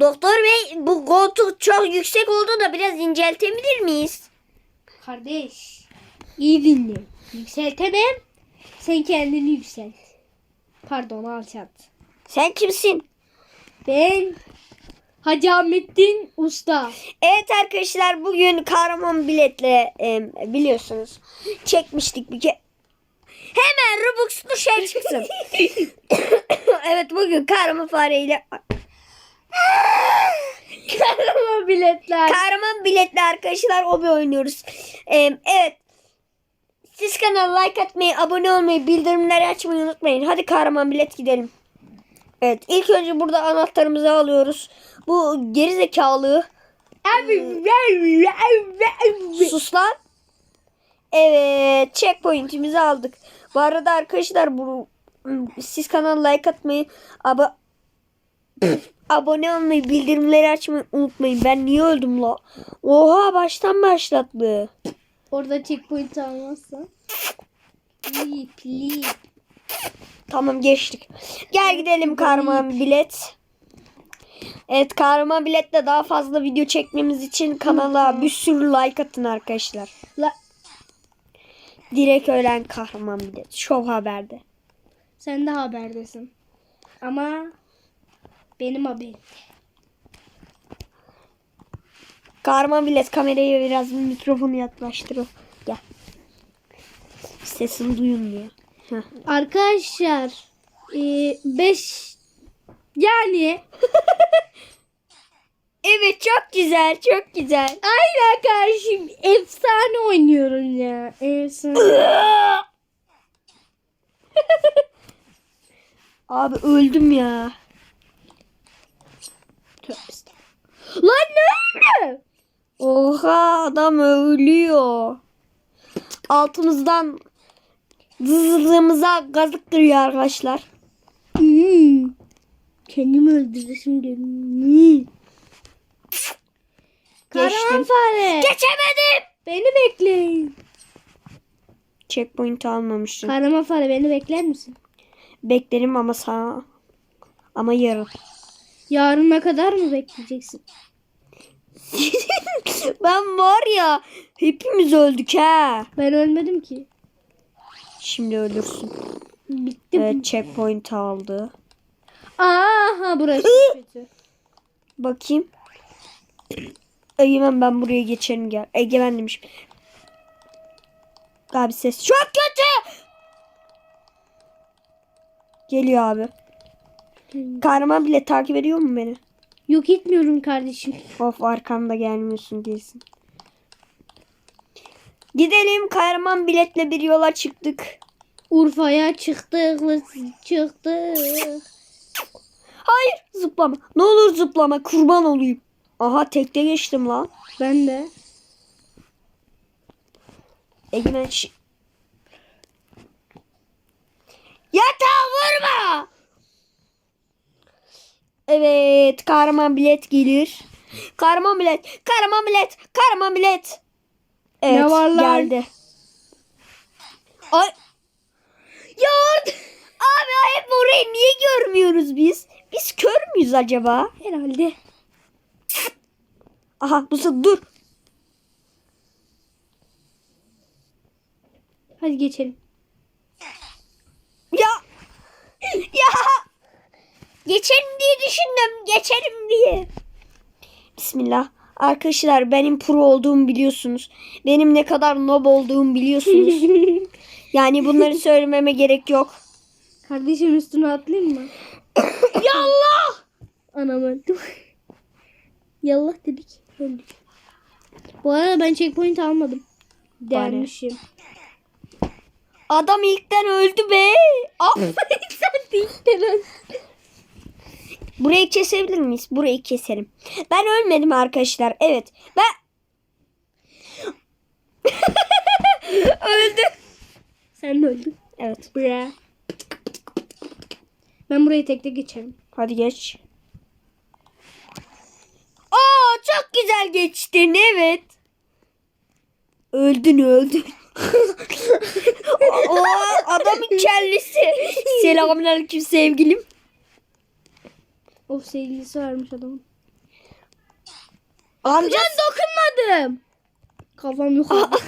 Doktor bey bu koltuk çok yüksek oldu da biraz inceltebilir miyiz? Kardeş. iyi dinle. Yükseltemem. Sen kendini yükselt. Pardon alçalt. Sen kimsin? Ben Hacı Ahmettin Usta. Evet arkadaşlar bugün kahraman biletle e, biliyorsunuz çekmiştik bir ke Hemen Robux'lu şey çıksın. evet bugün kahraman fareyle Kahraman biletler. kahraman biletle arkadaşlar obi oynuyoruz. E, evet. Siz kanala like atmayı, abone olmayı, bildirimleri açmayı unutmayın. Hadi kahraman bilet gidelim. Evet ilk önce burada anahtarımızı alıyoruz. Bu geri zekalı Sus lan. Evet, checkpoint'imizi aldık. Bu arada arkadaşlar bu siz kanala like atmayı, aba abone olmayı, bildirimleri açmayı unutmayın. Ben niye öldüm la? Oha baştan başlattı. Orada checkpoint almazsa. Lip lip. Tamam geçtik. Gel gidelim kahraman bilet. Evet kahraman biletle daha fazla video çekmemiz için kanala bir sürü like atın arkadaşlar. La, Direkt ölen kahraman bilet. Şov haberde. sen de haberdesin. Ama benim haberim. Kahraman bilet kamerayı biraz mikrofonu yaklaştırıyor. Gel. Sesini duyun diye. Heh. Arkadaşlar 5 yani Evet çok güzel çok güzel. aynen kardeşim efsane oynuyorum ya. Efsane. Abi öldüm ya. Tövbe. Lan ne oldu? Oha adam ölüyor. Altımızdan zızırımıza gazık duruyor arkadaşlar. Hmm. Kendimi öldürdü şimdi. Kahraman fare. Geçemedim. Beni bekleyin. Checkpoint almamıştım. Kahraman fare beni bekler misin? Beklerim ama sağ ama yarın. Yarına kadar mı bekleyeceksin? ben var ya hepimiz öldük ha. Ben ölmedim ki. Şimdi ölürsün. Bitti. Evet checkpoint aldı. Aha burası kötü. Bakayım. Egemen ben buraya geçerim gel. Egemen demiş. Abi ses çok kötü. Geliyor abi. Kahraman bile takip ediyor mu beni? Yok etmiyorum kardeşim. Of arkamda gelmiyorsun kesin. Gidelim kahraman biletle bir yola çıktık. Urfa'ya çıktık, çıktık. Hayır zıplama. Ne olur zıplama kurban olayım. Aha tekte geçtim lan. Ben de. Egemen Evet kahraman bilet gelir. Kahraman bilet. Kahraman bilet. Kahraman bilet. Evet Ne var lan? geldi. Ay. Ya. Abi hep orayı niye görmüyoruz biz? Biz kör müyüz acaba? Herhalde. Aha bu dur. Hadi geçelim. Ya. Ya. Geçerim diye düşündüm. Geçerim diye. Bismillah. Arkadaşlar benim pro olduğumu biliyorsunuz. Benim ne kadar nob olduğumu biliyorsunuz. yani bunları söylememe gerek yok. Kardeşim üstüne atlayayım mı? Yallah. Anam öldüm. Yallah dedik. Öldük. Bu arada ben checkpoint almadım. Dermişim. Adam ilkten öldü be. Aferin. Sen değil Burayı kesebilir miyiz? Burayı keselim. Ben ölmedim arkadaşlar. Evet. Ben öldüm. Sen de öldün. Evet. Bra. Ben burayı tekte geçerim. Hadi geç. Aa çok güzel geçtin evet. Öldün öldün. o adamın kellesi. Selamünaleyküm sevgilim. Of sevgilisi varmış adamın. Amca Dokunmadım. Kafam yukarıda.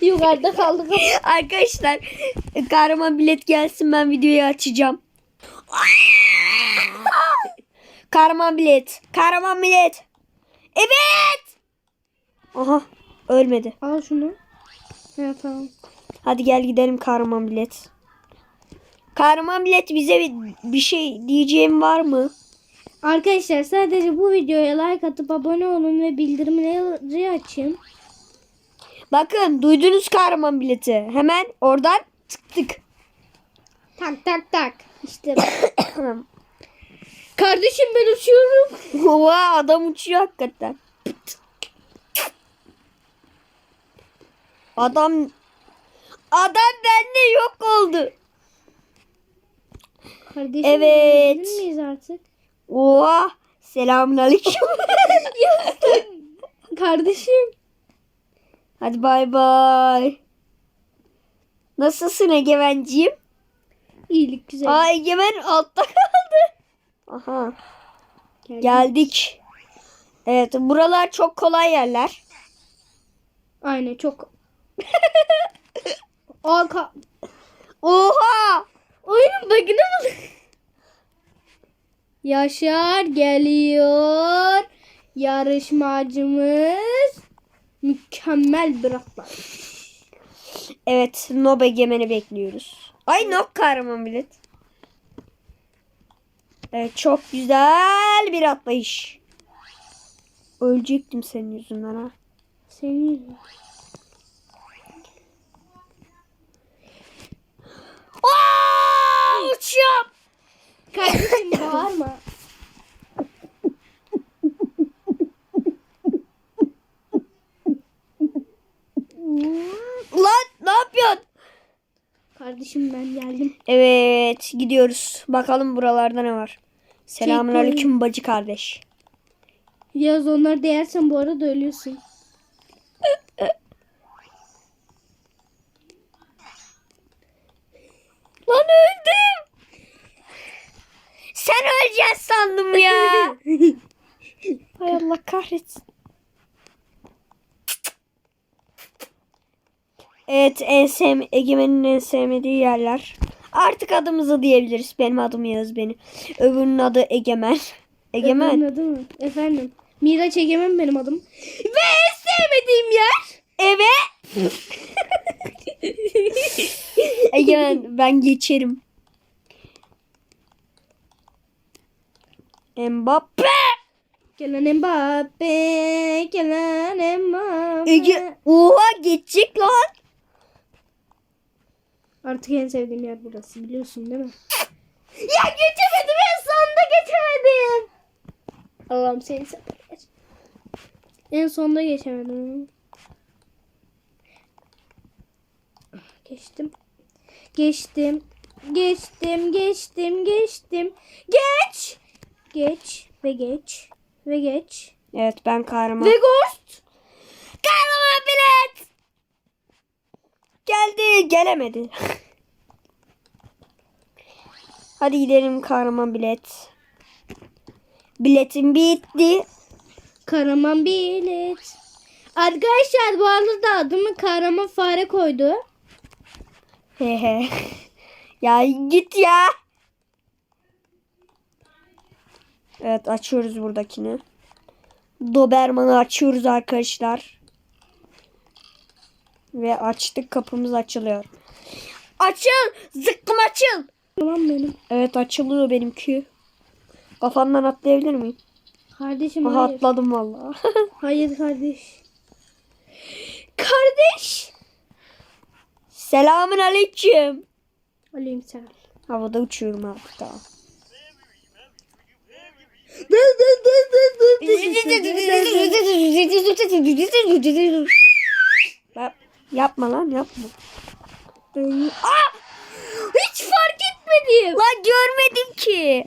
yukarıda kaldı kafam. arkadaşlar kahraman bilet gelsin ben videoyu açacağım. kahraman bilet. Kahraman bilet. Evet. Aha ölmedi. Al şunu. Ha tamam. Hadi gel gidelim kahraman bilet. Kahraman bilet bize bir şey diyeceğim var mı? Arkadaşlar sadece bu videoya like atıp abone olun ve bildirimleri açın. Bakın duydunuz kahraman bileti. Hemen oradan tıktık. Tak tak tak. İşte Kardeşim ben uçuyorum. Oha adam uçuyor hakikaten. Adam adam bende yok oldu. Kardeşim Evet. miyiz artık? Oha selamünaleyküm. Kardeşim. Hadi bay bay. Nasılsın Egemenciğim? İyilik güzel. Aa Egemen altta kaldı. Aha Geldim. geldik. Evet buralar çok kolay yerler. Aynen çok. Aa Oha! Oyunun bug'ına mı? Yaşar geliyor. Yarışmacımız mükemmel bir atlar. Evet Nob Egemen'i bekliyoruz. Ay Nob kahraman bilet. Evet çok güzel bir atlayış. Ölecektim senin yüzünden ha. Senin yüzünden. Uçuyorum. Kardeşim bağırma. Lan ne yapıyorsun? Kardeşim ben geldim. Evet gidiyoruz. Bakalım buralarda ne var. Selamünaleyküm bacı kardeş. Yaz onları değersen bu arada ölüyorsun. Lan öldüm. Sen öleceksin sandım ya. Hay Allah kahretsin. Evet en sev Egemen'in en sevmediği yerler. Artık adımızı diyebiliriz. Benim adım Yağız beni. Öbürünün adı Egemen. Egemen. Anladın mı? Efendim. Miraç Egemen benim adım. Ve en sevmediğim yer. Evet. Egemen ben geçerim. Mbappe. Gelen Mbappe, gelen Mbappe. Ege. Oha geçecek lan. Artık en sevdiğim yer burası biliyorsun değil mi? Ya geçemedim en sonunda geçemedim. Allah'ım seni sever. En sonunda geçemedim. Geçtim. Geçtim. Geçtim, geçtim, geçtim. Geç. Geç ve geç ve geç. Evet ben kahraman. Ve ghost. kahraman bilet. Geldi gelemedi. Hadi gidelim kahraman bilet. Biletim bitti. Kahraman bilet. Arkadaşlar bu arada adımı kahraman fare koydu. Hehe. ya git ya. Evet açıyoruz buradakini. Doberman'ı açıyoruz arkadaşlar. Ve açtık kapımız açılıyor. Açıl! Zıkkım açıl! Tamam benim. Evet açılıyor benimki. Kafandan atlayabilir miyim? Kardeşim Aha hayır. atladım vallahi. Hayır kardeş. Kardeş. Selamün aleyküm. Aleykümselam. Havada uçuyorum artık tamam. Yap- Yapma lan yapma. Aa! Hiç fark etmedim. Lan görmedim ki.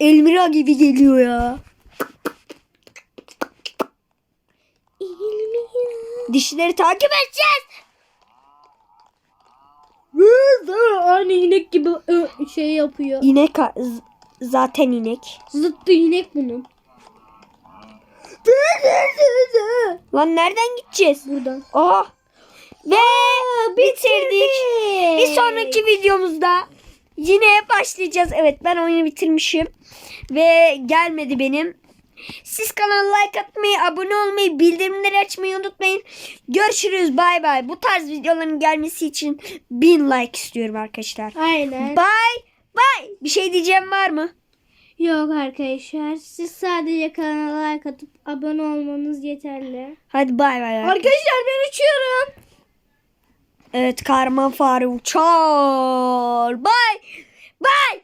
Elmira gibi geliyor ya. Dişleri takip edeceğiz. Aynı inek gibi şey yapıyor. İnek zaten inek. Zıttı inek bunun. Lan nereden gideceğiz? Buradan. Aha. Ve bitirdik. Bir sonraki videomuzda yine başlayacağız. Evet ben oyunu bitirmişim. Ve gelmedi benim. Siz kanala like atmayı, abone olmayı, bildirimleri açmayı unutmayın. Görüşürüz. Bay bay. Bu tarz videoların gelmesi için 1000 like istiyorum arkadaşlar. Aynen. Bay bay. Bir şey diyeceğim var mı? Yok arkadaşlar. Siz sadece kanala like atıp abone olmanız yeterli. Hadi bay bay. Arkadaşlar ben uçuyorum. Evet kahraman fare uçar. Bay bay.